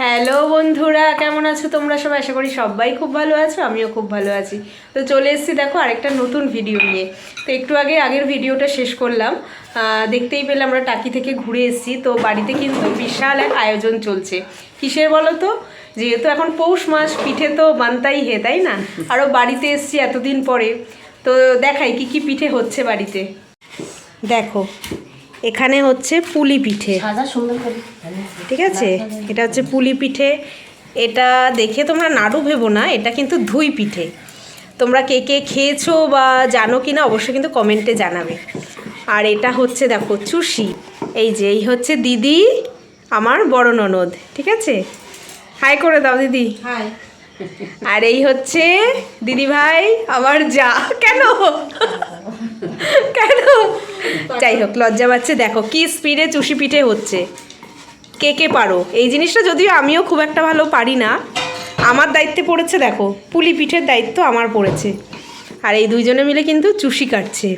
Hello বন্ধুরা, কেমন আছো তোমরা সবাই? আশা করি সবাই খুব ভালো আছো, আমিও খুব ভালো আছি। তো চলে এসেছি দেখো আরেকটা নতুন ভিডিও নিয়ে। তো একটু আগে আগের ভিডিওটা শেষ করলাম। দেখতেই পেলে আমরা টাকি থেকে ঘুরে এসেছি। তো বাড়িতে কিন্তু বিশাল এক আয়োজন চলছে। কিসের বলো তো? যেহেতু এখন পৌষ মাস, পিঠে তো বানতাই হে, তাই না? আরও বাড়িতে এসেছি এতদিন পরে। তো দেখাই কি কি পিঠে হচ্ছে বাড়িতে। দেখো এখানে হচ্ছে পুলি পিঠে। ঠিক আছে? এটা হচ্ছে পুলি পিঠে। এটা দেখে তোমরা নাড়ু ভেবো না এটা কিন্তু ধুই পিঠে। তোমরা কে কে খেয়েছো বা জানো কি না অবশ্যই কিন্তু কমেন্টে জানাবে। আর এটা হচ্ছে দেখো চুষি। এই যে এই হচ্ছে দিদি আমার বড় ননদ। ঠিক আছে? হাই করে দাও দিদি। হাই। আর এই হচ্ছে দিদি ভাই আমার যা। কেন? কেন? যাই হোক লজ্জা পাচ্ছে। দেখো, কি স্পিডে চুষি পিঠে হচ্ছে। কে কে পারো? এই জিনিসটা যদিও আমিও খুব একটা ভালো পারি না, আমার দায়িত্বে পড়েছে দেখো, পুলি পিঠের দায়িত্ব আমার পড়েছে। আর এই দুইজনে মিলে কিন্তু চুষি কাটছে।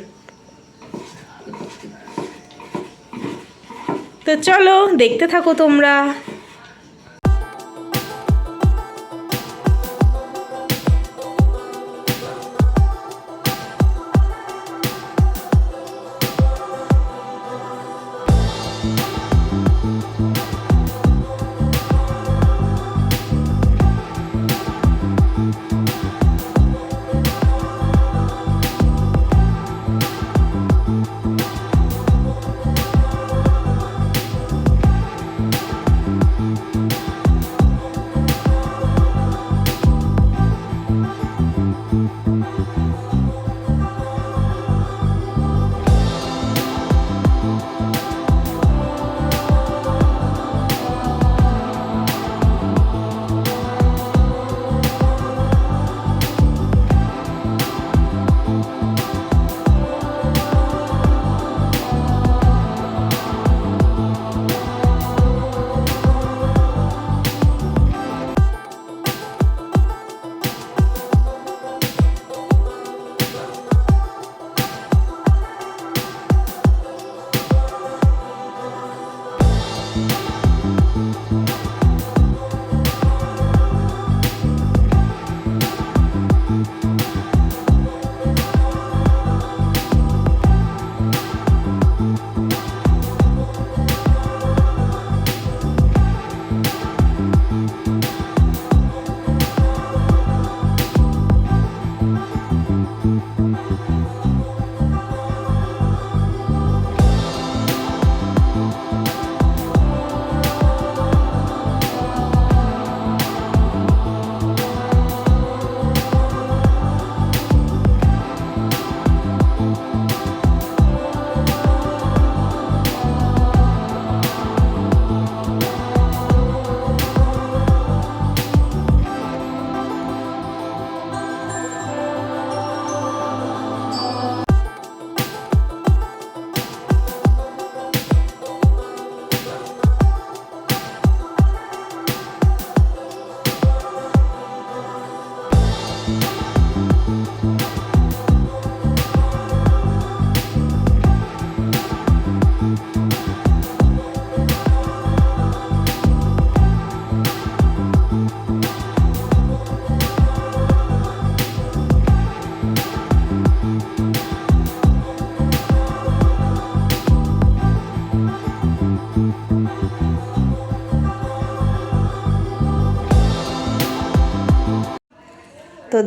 তো চলো, দেখতে থাকো তোমরা।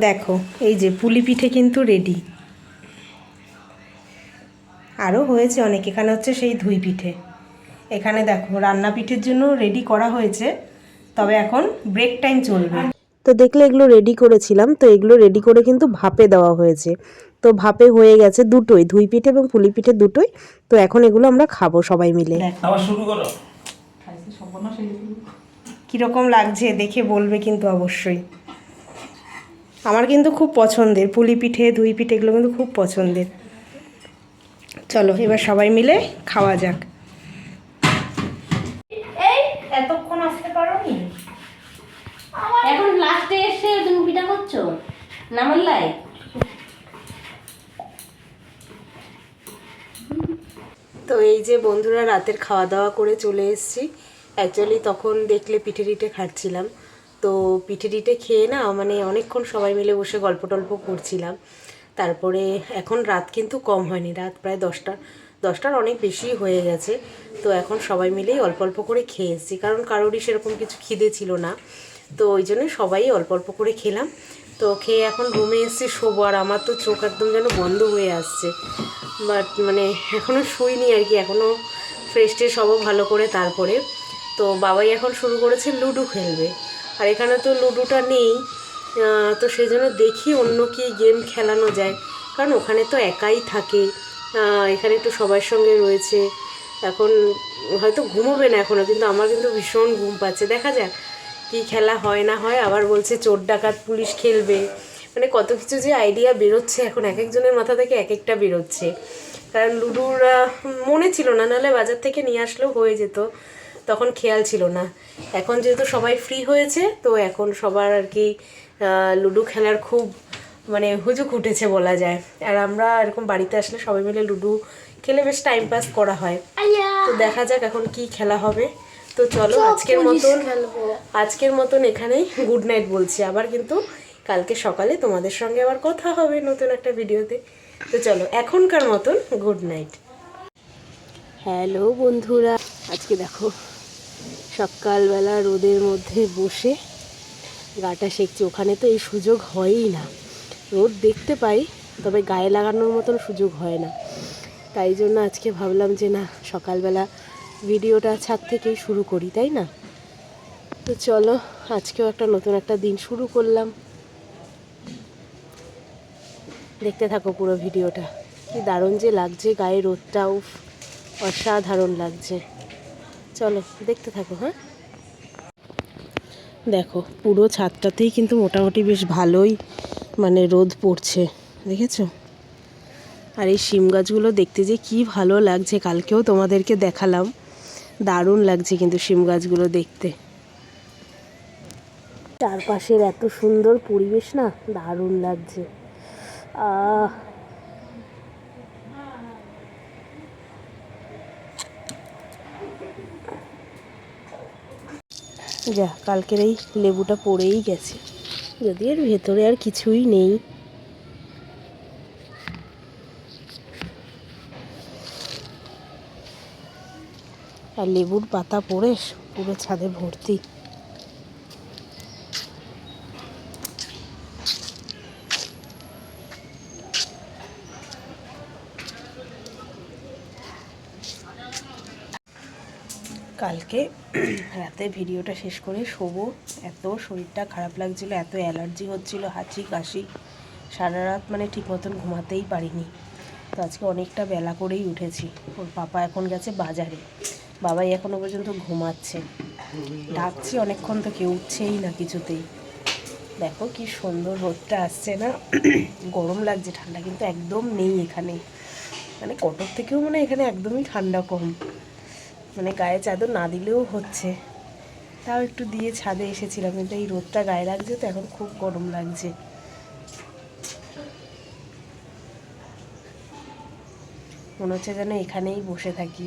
দেখো এই যে পুলি পিঠে কিন্তু রেডি আরও হয়েছে অনেক এখানে হচ্ছে সেই ধুই পিঠে। এখানে দেখো রান্না পিঠের জন্য রেডি করা হয়েছে তবে এখন ব্রেক টাইম চলবে। তো দেখলে এগুলো রেডি করেছিলাম তো এগুলো রেডি করে কিন্তু ভাপে দেওয়া হয়েছে। তো ভাপে হয়ে গেছে দুটোই ধুই পিঠে এবং পুলি পিঠে দুটোই। তো এখন এগুলো আমরা খাব সবাই মিলে। আবার শুরু করো। কীরকম লাগছে দেখে বলবে কিন্তু অবশ্যই। আমার কিন্তু খুব পছন্দের পুলি পিঠে ধুই পিঠে এগুলো কিন্তু খুব পছন্দের। চলো এবার সবাই মিলে খাওয়া যাক। এই এতক্ষণ আসতে পারোনি? এখন লাস্টে এসে তুমি পিঠা করছ? নামার লাই তো এই যে বন্ধুরা রাতের খাওয়া দাওয়া করে চলে এসেছি। অ্যাকচুয়ালি তখন দেখলে পিঠে টিঠে খাচ্ছিলাম। তো পিঠে টিঠে খেয়ে না মানে অনেকক্ষণ সবাই মিলে বসে গল্প টল্প করছিলাম। তারপরে এখন রাত কিন্তু কম হয়নি, রাত প্রায় দশটা। দশটার অনেক বেশি হয়ে গেছে। তো এখন সবাই মিলেই অল্প অল্প করে খেয়ে এসেছি। কারণ কারোরই সেরকম কিছু খিদে ছিল না। তো ওই জন্য সবাই অল্প অল্প করে খেলাম। তো খেয়ে এখন রুমে এসেছি শোবো আর আমার তো চোখ একদম যেন বন্ধ হয়ে আসছে। বাট মানে এখনও শুইনি আর কি এখনও ফ্রেশ ট্রেশ হব ভালো করে তারপরে। তো বাবাই এখন শুরু করেছে লুডো খেলবে। আর এখানে তো লুডোটা নেই তো সেই জন্য দেখি অন্য কি গেম খেলানো যায়। কারণ ওখানে তো একাই থাকে এখানে একটু সবার সঙ্গে রয়েছে। এখন হয়তো ঘুমোবে না এখনও কিন্তু আমার কিন্তু ভীষণ ঘুম পাচ্ছে। দেখা যাক কি খেলা হয় না হয়, আবার বলছে চোর ডাকাত পুলিশ খেলবে। মানে কত কিছু যে আইডিয়া বেরোচ্ছে, এখন এক একজনের মাথা থেকে এক একটা বেরোচ্ছে। কারণ লুডোর মনে ছিল না, নাহলে বাজার থেকে নিয়ে আসলেও হয়ে যেত। তখন খেয়াল ছিল না। এখন যেহেতু সবাই ফ্রি হয়েছে তো এখন সবার আর কি লুডো খেলার খুব মানে হুজুক উঠেছে বলা যায়। আর আমরা এরকম বাড়িতে আসলে সবাই মিলে লুডো খেলে বেশ টাইম পাস করা হয়। তো দেখা যাক এখন কি খেলা হবে। তো চলো আজকের মতন আজকের মতন এখানেই গুড নাইট বলছি। আবার কিন্তু কালকে সকালে তোমাদের সঙ্গে আবার কথা হবে নতুন একটা ভিডিওতে। তো চলো এখনকার মতন গুড নাইট হ্যালো বন্ধুরা আজকে দেখো সকালবেলা রোদের মধ্যে বসে গাটা সেঁকছি। ওখানে তো এই সুযোগ হয়ই না। রোদ দেখতে পাই, তবে গায়ে লাগানোর মতন সুযোগ হয় না। তাই জন্য আজকে ভাবলাম যে না, সকালবেলা ভিডিওটা ছাদ থেকেই শুরু করি, তাই না? তো চলো, আজকেও একটা নতুন একটা দিন শুরু করলাম। দেখতে থাকো পুরো ভিডিওটা। কি দারুণ যে লাগছে গায়ে রোদটাও অসাধারণ লাগছে। চলো, দেখতে থাকো হ্যাঁ? দেখো, পুরো ছাদটাতেই কিন্তু মোটামুটি বেশ ভালোই মানে রোদ পড়ছে, দেখেছ? আর এই শিম গাছগুলো দেখতে যে কি ভালো লাগছে, কালকেও তোমাদেরকে দেখালাম। দারুণ লাগছে কিন্তু শিম গাছগুলো দেখতে। চারপাশের এত সুন্দর পরিবেশ না, দারুণ লাগছে। আহ যা, কালকের এই লেবুটা পড়েই গেছে। যদি এর ভেতরে আর কিছুই নেই। আর লেবুর পাতা পড়ে পুরো ছাদে ভর্তি কালকে রাতে ভিডিওটা শেষ করে শোবো। এত শরীরটা খারাপ লাগছিল, এত অ্যালার্জি হচ্ছিল, হাঁচি, কাশি। সারা রাত মানে ঠিক মতন ঘুমাতেই পারিনি। তো আজকে অনেকটা বেলা করেই উঠেছি। ওর পাপা এখন গেছে বাজারে। বাবাই এখনও পর্যন্ত ঘুমাচ্ছে। ডাকছি অনেকক্ষণ তো কেউ উঠছেই না কিছুতেই। দেখো কি সুন্দর রোদটা আসছে না? গরম লাগছে, ঠান্ডা কিন্তু একদম নেই এখানে। মানে কটক থেকেও মানে এখানে একদমই ঠান্ডা কম। মানে গায়ে চাদর না দিলেও হচ্ছে। তাও একটু দিয়ে ছাদে এসেছিলাম, কিন্তু এই রোদটা গায়ে লাগছে তো এখন খুব গরম লাগছে। মনে হচ্ছে যেন এখানেই বসে থাকি।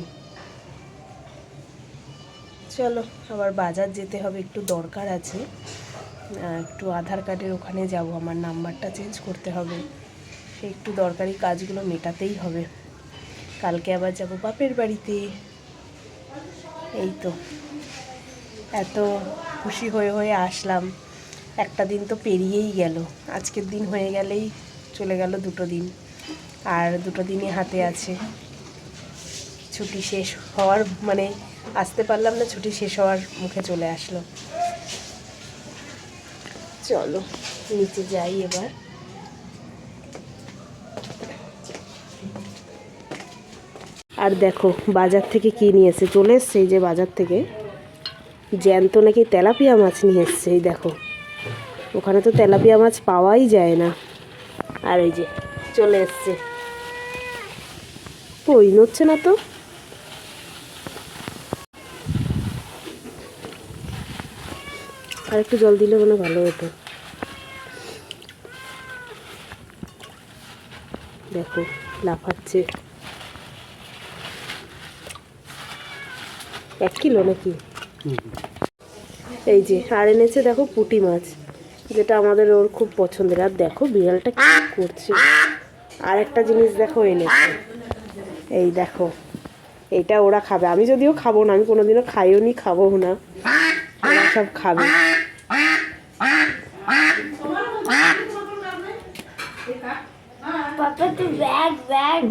চলো, আবার বাজার যেতে হবে, একটু দরকার আছে। একটু আধার কার্ডের ওখানে যাব, আমার নাম্বারটা চেঞ্জ করতে হবে। একটু দরকারি কাজগুলো মেটাতেই হবে। কালকে আবার যাব বাপের বাড়িতে। এই তো। এত খুশি হয়ে হয়ে আসলাম। একটা দিন তো পেরিয়েই গেল। আজকের দিন হয়ে গেলেই চলে গেল দুটো দিন। আর দুটো দিনই হাতে আছে। ছুটি শেষ হওয়ার মানে আসতে পারলাম না, ছুটি শেষ হওয়ার মুখে চলে আসলো। চলো, নিচে যাই এবার। আর দেখো, বাজার থেকে কি নিয়ে এসে চলে এসছে? যে বাজার থেকে। জ্যান্ত নাকি তেলাপিয়া মাছ নিয়ে এসছে, এই দেখো। ওখানে তো তেলাপিয়া মাছ পাওয়াই যায় না। আর এই যে, চলে এসছে। কই, নড়ছে না তো? আর একটু জল দিলে মনে ভালো হতো। দেখো, লাফাচ্ছে। এক কিলো নাকি? এই যে আর এনেছে দেখো পুঁটি মাছ যেটা আমাদের ওর খুব পছন্দের। আর দেখো বিড়ালটা কি করছে। আর একটা জিনিস দেখো এনেছে। এই দেখো এইটা ওরা খাবে। আমি যদিও খাব না আমি কোনোদিনও খাইও নি খাব না। ওরা সব খাবে।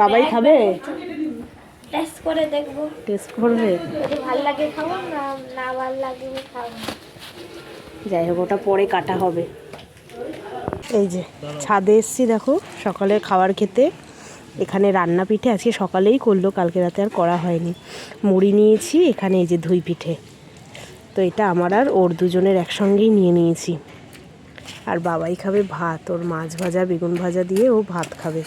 বাবাই খাবে? করে দেখব। টেস্ট করবে? যদি ভালো লাগে খাব না না ভালো লাগে খাব যাই হোক ওটা পরে কাটা হবে। এই যে ছাদে এসছি দেখো সকালের খাবার খেতে। এখানে রান্না পিঠে আজকে সকালেই করল কালকে রাতে আর করা হয়নি। মুড়ি নিয়েছি এখানে এই যে ধুই পিঠে। তো এটা আমার আর ওর দুজনের একসঙ্গেই নিয়ে নিয়েছি। আর বাবাই খাবে ভাত ওর মাছ ভাজা বেগুন ভাজা দিয়ে ও ভাত খাবে।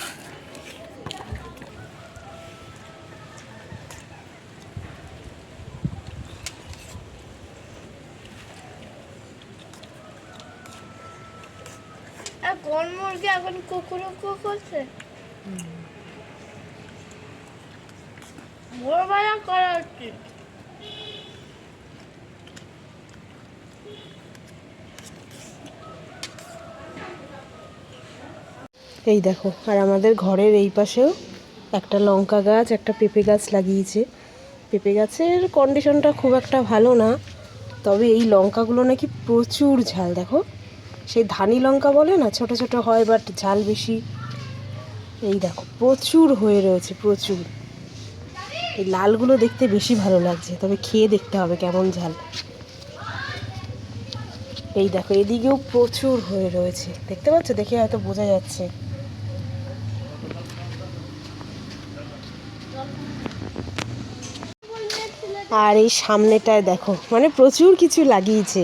কুকুরু করছে? ভোরবেলা করা উচিত এই দেখো, আর আমাদের ঘরের এই পাশেও একটা লঙ্কা গাছ, একটা পেঁপে গাছ লাগিয়েছে। পেঁপে গাছের কন্ডিশনটা খুব একটা ভালো না, তবে এই লঙ্কাগুলো নাকি প্রচুর ঝাল, দেখো। সেই ধানি লঙ্কা বলে না, ছোট ছোট হয় বাট ঝাল বেশি। এই দেখো, প্রচুর হয়ে রয়েছে, প্রচুর। এই লালগুলো দেখতে বেশি ভালো লাগছে, তবে খেয়ে দেখতে হবে কেমন ঝাল। এই দেখো, এদিকেও প্রচুর হয়ে রয়েছে। দেখতে পাচ্ছ? দেখে হয়তো বোঝা যাচ্ছে। আর এই সামনেটায় দেখো মানে প্রচুর কিছু লাগিয়েছে।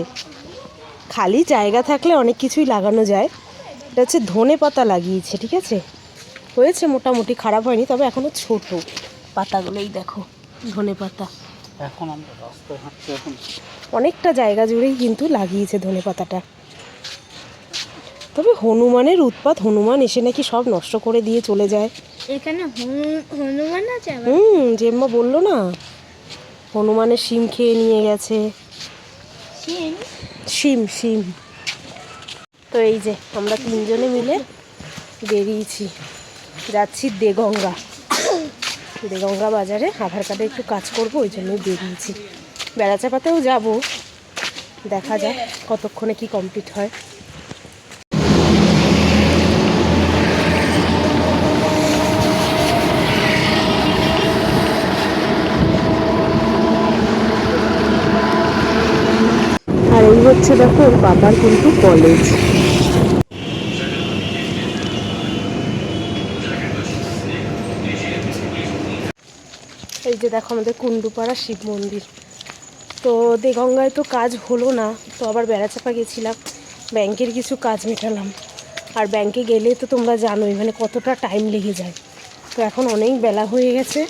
খালি জায়গা থাকলে অনেক কিছুই লাগানো যায়। এটা হচ্ছে ধনে পাতা লাগিয়েছে ঠিক আছে? হয়েছে মোটামুটি খারাপ হয়নি তবে এখনও ছোট। পাতাগুলোই দেখো ধনে পাতা। এখন আমরা রাস্তায় হাঁটছি এখন অনেকটা জায়গা জুড়েই কিন্তু লাগিয়েছে ধনে পাতাটা। তবে হনুমানের উৎপাত হনুমান এসে নাকি সব নষ্ট করে দিয়ে চলে যায়। এখানে হনু- হনুমান আছে হুম জেম্মা বলল না? হনুমানের শিম খেয়ে নিয়ে গেছে। শিম? শিম শিম। তো এই যে, আমরা তিনজনে মিলে বেরিয়েছি। যাচ্ছি দেগঙ্গা। দেগঙ্গা বাজারে আধার কার্ডে একটু কাজ করব, ওই জন্যই বেরিয়েছি। বেড়াচাপাতেও যাব। দেখা যাক কতক্ষণে কি কমপ্লিট হয় আর এই হচ্ছে দেখো ওর বাবার কিন্তু কলেজ এই যে দেখো আমাদের কুন্ডুপাড়া শিব মন্দির। তো দেগঙ্গায় তো কাজ হলো না, তো আবার বেড়াচাপা গেছিলাম, ব্যাংকের কিছু কাজ মেটালাম। আর ব্যাংকে গেলে তো তোমরা জানোই মানে কতটা টাইম লেগে যায়। তো এখন অনেক বেলা হয়ে গেছে,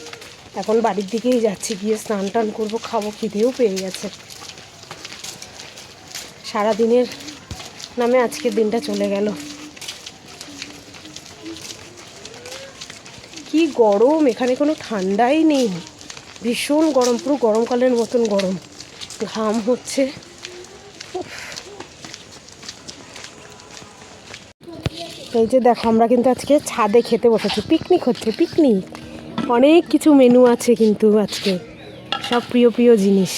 এখন বাড়ির দিকেই যাচ্ছি, গিয়ে স্নান টান করব, খাব, খিদেও পেয়ে গেছে। সারাদিনের নামে আজকের দিনটা চলে গেল। কি গরম, এখানে কোনো ঠান্ডাই নেই। ভীষণ গরম, পুরো গরমকালের মতন গরম। ঘাম হচ্ছে। এই যে দেখো, আমরা কিন্তু আজকে ছাদে খেতে বসেছি। পিকনিক হচ্ছে, পিকনিক। অনেক কিছু মেনু আছে কিন্তু আজকে। সব প্রিয় প্রিয় জিনিস।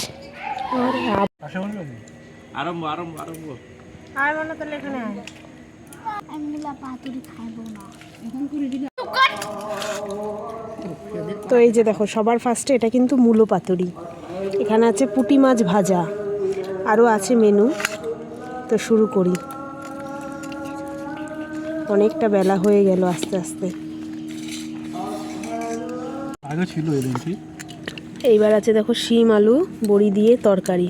আরে আরম্ভ আরম্ভ আরম্ভ। আয় মনে তাহলে এখানে আয়। আমি মিলা পাতুরি খাইবো না তো এই যে দেখো সবার ফার্স্টে এটা কিন্তু মূলো পাতুরি। এখানে আছে পুঁটি মাছ ভাজা। আরও আছে মেনু তো শুরু করি। অনেকটা বেলা হয়ে গেল আস্তে আস্তে। আগে ছিল এইবার আছে দেখো শিম আলু বড়ি দিয়ে তরকারি।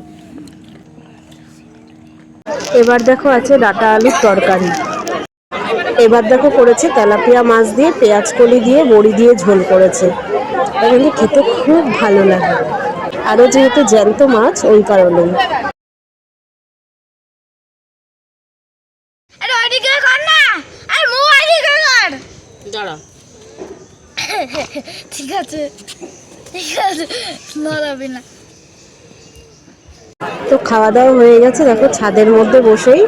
এবার দেখো আছে ডাটা আলুর তরকারি। এবার দেখো করেছে তেলাপিয়া মাছ দিয়ে পেঁয়াজ কলি দিয়ে বড়ি দিয়ে ঝোল করেছে। কিন্তু খেতে খুব ভালো লাগে। আরও যেহেতু জ্যান্ত মাছ ওই কারণেই। ঠিক আছে। ঠিক আছে। নড়াবি না। তো খাওয়া দাওয়া হয়ে গেছে। দেখো ছাদের মধ্যে বসেই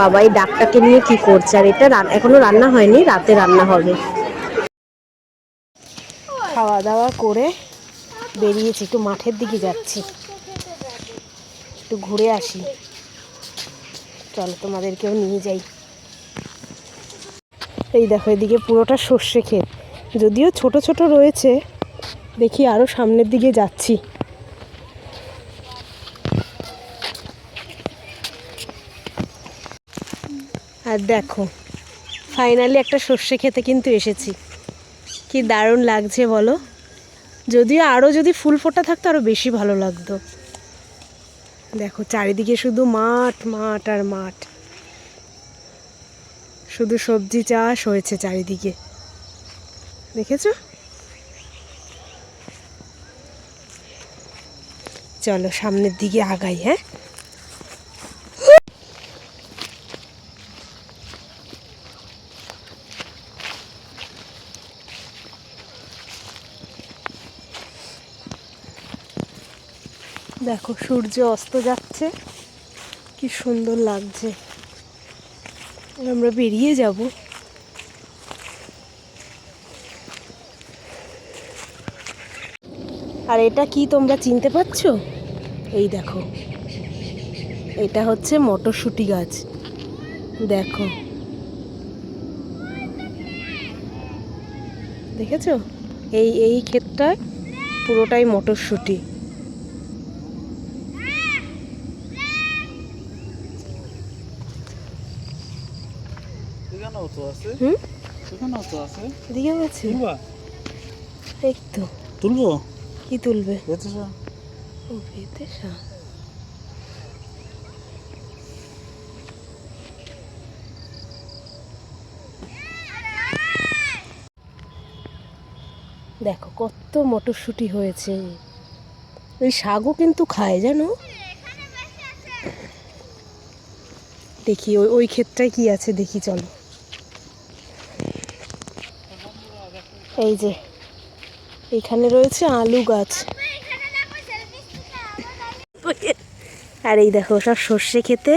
বাবাই ডাকটাকে নিয়ে কি করছে, আর এটা এখনও রান্না হয়নি, রাতে রান্না হবে। খাওয়া দাওয়া করে বেরিয়েছি, একটু মাঠের দিকে যাচ্ছি। একটু ঘুরে আসি। চলো তোমাদেরকেও নিয়ে যাই। এই দেখো, এদিকে পুরোটা সর্ষে ক্ষেত। যদিও ছোট ছোট রয়েছে, দেখি আরও সামনের দিকে যাচ্ছি। আর দেখো ফাইনালি একটা সর্ষে খেতে কিন্তু এসেছি। কি দারুণ লাগছে বলো? যদিও আরও যদি ফুল ফোটা থাকতো আরও বেশি ভালো লাগতো। দেখো, চারিদিকে শুধু মাঠ মাঠ আর মাঠ। শুধু সবজি চাষ হয়েছে চারিদিকে। দেখেছ? চলো, সামনের দিকে আগাই হ্যাঁ? দেখো, সূর্য অস্ত যাচ্ছে। কি সুন্দর লাগছে। আমরা বেরিয়ে যাব। আর এটা কি তোমরা চিনতে পারছ? এই দেখো। এটা হচ্ছে মটরশুঁটি গাছ। দেখো। দেখেছ? এই এই ক্ষেতটায় পুরোটাই মটরশুঁটি। এখানেও তো আছে। হুম? এখানেও তো আছে। এদিকেও আছে। তুলবা? এই তো। তুলবো? কি তুলবে? এতে ও পেতে দেখো কত মটরশুঁটি হয়েছে। ওই শাকও কিন্তু খায় জানো? দেখি ওই ওই ক্ষেতটায় কি আছে দেখি চলো। এই যে এখানে রয়েছে আলু গাছ। আর এই দেখো সব সর্ষে খেতে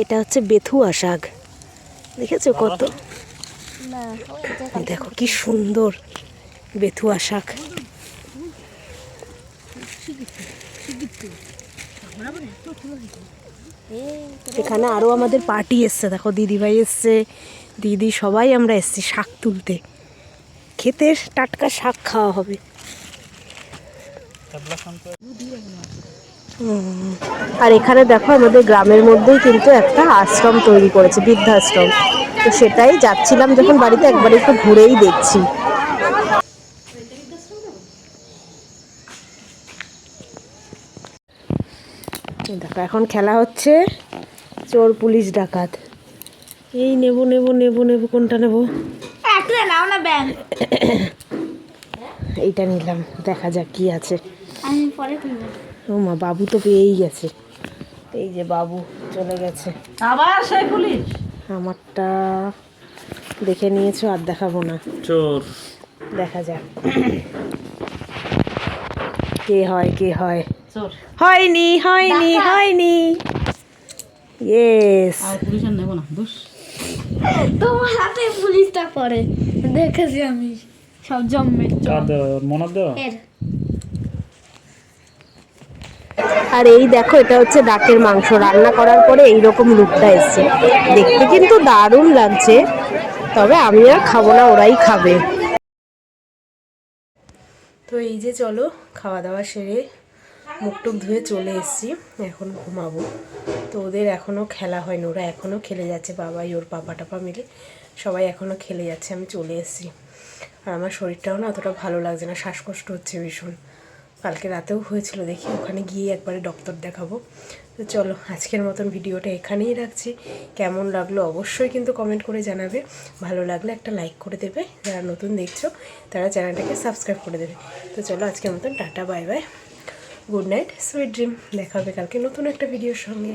এটা হচ্ছে বেথুয়া শাক। দেখেছ কত? দেখো কি সুন্দর বেথুয়া শাক। এখানে আরও আমাদের পার্টি এসছে দেখো দিদিভাই এসছে দিদি সবাই আমরা এসছি শাক তুলতে। খেতে টাটকা শাক খাওয়া হবে। আর এখানে দেখো আমাদের গ্রামের মধ্যেই কিন্তু একটা আশ্রম তৈরি করেছে, বৃদ্ধাশ্রম। তো সেটাই যাচ্ছিলাম যখন বাড়িতে একবার একটু ঘুরেই দেখছি। দেখো, এখন খেলা হচ্ছে চোর পুলিশ ডাকাত। এই নেব নেব নেব নেব, কোনটা নেব? একটা নাও না ব্যাংক এইটা নিলাম দেখা যাক কি আছে। আমি পরে কিনবো। ও মা বাবু তো পেয়েই গেছে। এই যে বাবু চলে গেছে। আবার সেই পুলিশ আমারটা দেখে নিয়েছো আর দেখাবো না। চোর। দেখা যাক। কে হয় কে হয়? চোর। হয়নি হয়নি হয়নি। ইয়েস আর পুলিশ নেব না বুঝ তোমার হাতে পুলিশটা পড়ে। দেখেছি আমি। সব জম্মে। চার দেওয়া মনে দেওয়া? আর এই দেখো এটা হচ্ছে ডাকের মাংস। রান্না করার পরে এই রকম লুকটা এসছে। দেখতে কিন্তু দারুণ লাগছে। তবে আমি আর খাব না ওরাই খাবে। তো এই যে চলো খাওয়া দাওয়া সেরে মুখ টুক ধুয়ে চলে এসেছি, এখন ঘুমাবো। তো ওদের এখনও খেলা হয়নি, ওরা এখনও খেলে যাচ্ছে, বাবাই ওর পাপা টাপা মিলে সবাই এখনও খেলে যাচ্ছে, আমি চলে এসেছি। আর আমার শরীরটাও না অতটা ভালো লাগছে না, শ্বাসকষ্ট হচ্ছে ভীষণ। কালকে রাতেও হয়েছিল, দেখি ওখানে গিয়ে একবারে ডক্টর দেখাবো। তো চলো, আজকের মতন ভিডিওটা এখানেই রাখছি। কেমন লাগল অবশ্যই কিন্তু কমেন্ট করে জানাবে। ভালো লাগলে একটা লাইক করে দেবে, যারা নতুন দেখছ, তারা চ্যানেলটাকে সাবস্ক্রাইব করে দেবে। তো চলো, আজকের মতন tata bye bye good night sweet dream দেখা হবে কালকে নতুন একটা ভিডিওর সঙ্গে।